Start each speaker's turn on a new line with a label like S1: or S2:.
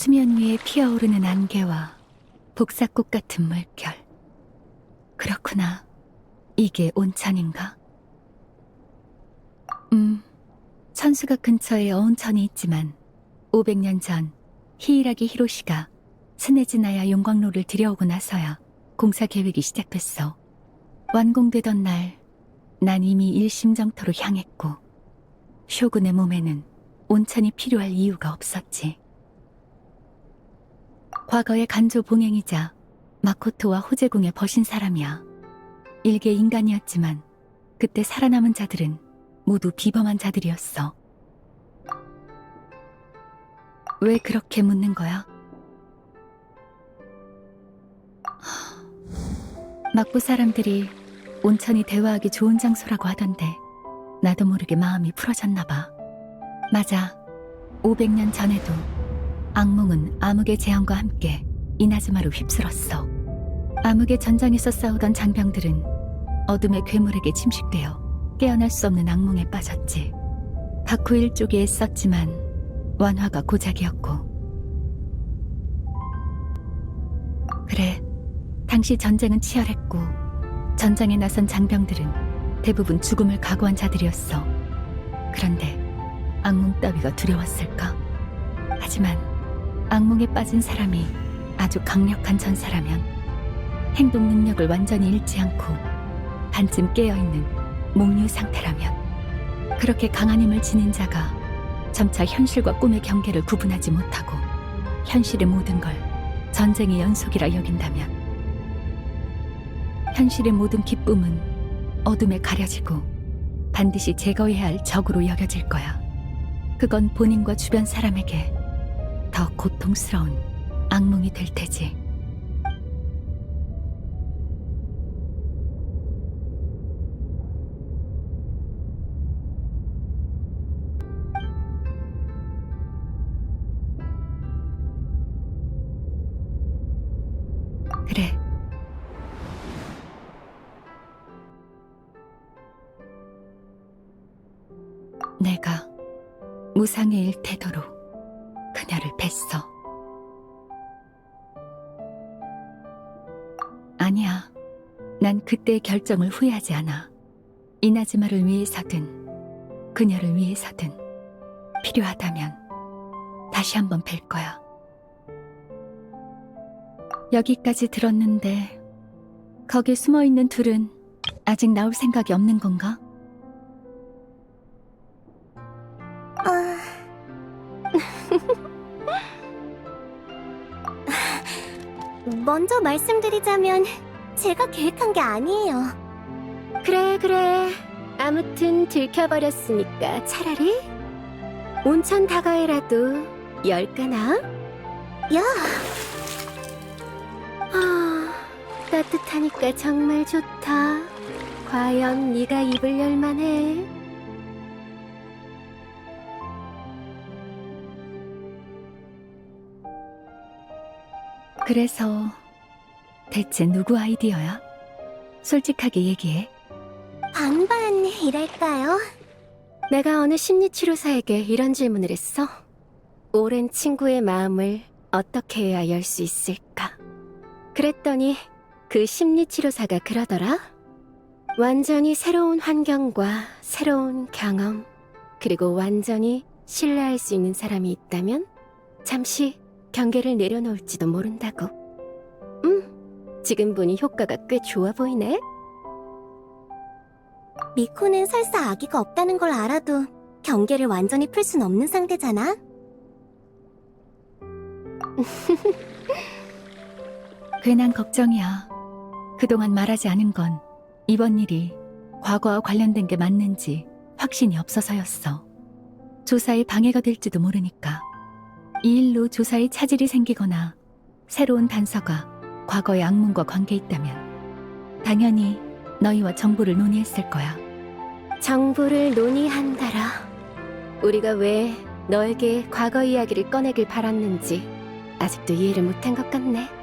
S1: 수면 위에 피어오르는 안개와 복사꽃 같은 물결. 그렇구나. 이게 온천인가? 음, 천수각 근처에 어온천이 있지만 500년 전 히이라기 히로시가 스네즈나야 용광로를 들여오고 나서야 공사 계획이 시작됐어. 완공되던 날, 난 이미 일심정토로 향했고, 쇼군의 몸에는 온천이 필요할 이유가 없었지. 과거의 간조 봉행이자 마코토와 호제궁의 버신 사람이야. 일개 인간이었지만 그때 살아남은 자들은 모두 비범한 자들이었어. 왜 그렇게 묻는 거야? 하, 막부 사람들이 온천이 대화하기 좋은 장소라고 하던데 나도 모르게 마음이 풀어졌나 봐. 맞아. 500년 전에도 악몽은 암흑의 재앙과 함께 이나즈마로 휩쓸었어. 암흑의 전장에서 싸우던 장병들은 어둠의 괴물에게 침식되어 깨어날 수 없는 악몽에 빠졌지. 다쿠 일쪽에 썼지만 완화가 고작이었고. 그래, 당시 전쟁은 치열했고 전장에 나선 장병들은 대부분 죽음을 각오한 자들이었어. 그런데 악몽 따위가 두려웠을까? 하지만 악몽에 빠진 사람이 아주 강력한 전사라면 행동 능력을 완전히 잃지 않고 반쯤 깨어있는 몽유 상태라면 그렇게 강한 힘을 지닌 자가 점차 현실과 꿈의 경계를 구분하지 못하고 현실의 모든 걸 전쟁의 연속이라 여긴다면 현실의 모든 기쁨은 어둠에 가려지고 반드시 제거해야 할 적으로 여겨질 거야. 그건 본인과 주변 사람에게 더 고통스러운 악몽이 될 테지. 그래. 내가 무상의 일 태도로 그녀를 뵀어. 아니야. 난 그때의 결정을 후회하지 않아. 이나즈마를 위해서든 그녀를 위해서든 필요하다면 다시 한번 뵐 거야. 여기까지 들었는데 거기 숨어 있는 둘은 아직 나올 생각이 없는 건가?
S2: 먼저 말씀드리자면 제가 계획한 게 아니에요.
S3: 그래, 그래. 아무튼 들켜버렸으니까 차라리 온천 다가에라도 열까나?
S2: 야,
S3: 아, 따뜻하니까 정말 좋다. 과연 네가 입을 열만해?
S1: 그래서 대체 누구 아이디어야? 솔직하게 얘기해.
S2: 반반이랄까요?
S3: 내가 어느 심리치료사에게 이런 질문을 했어. 오랜 친구의 마음을 어떻게 해야 열 수 있을까? 그랬더니 그 심리치료사가 그러더라. 완전히 새로운 환경과 새로운 경험, 그리고 완전히 신뢰할 수 있는 사람이 있다면 잠시 경계를 내려놓을지도 모른다고. 음, 지금 보니 효과가 꽤 좋아 보이네.
S2: 미코는 설사 아기가 없다는 걸 알아도 경계를 완전히 풀 순 없는 상태잖아.
S1: 괜한 걱정이야. 그동안 말하지 않은 건 이번 일이 과거와 관련된 게 맞는지 확신이 없어서였어. 조사에 방해가 될지도 모르니까. 이 일로 조사에 차질이 생기거나 새로운 단서가 과거의 악몽과 관계 있다면 당연히 너희와 정보를 논의했을 거야.
S3: 정보를 논의한다라. 우리가 왜 너에게 과거 이야기를 꺼내길 바랐는지 아직도 이해를 못한 것 같네.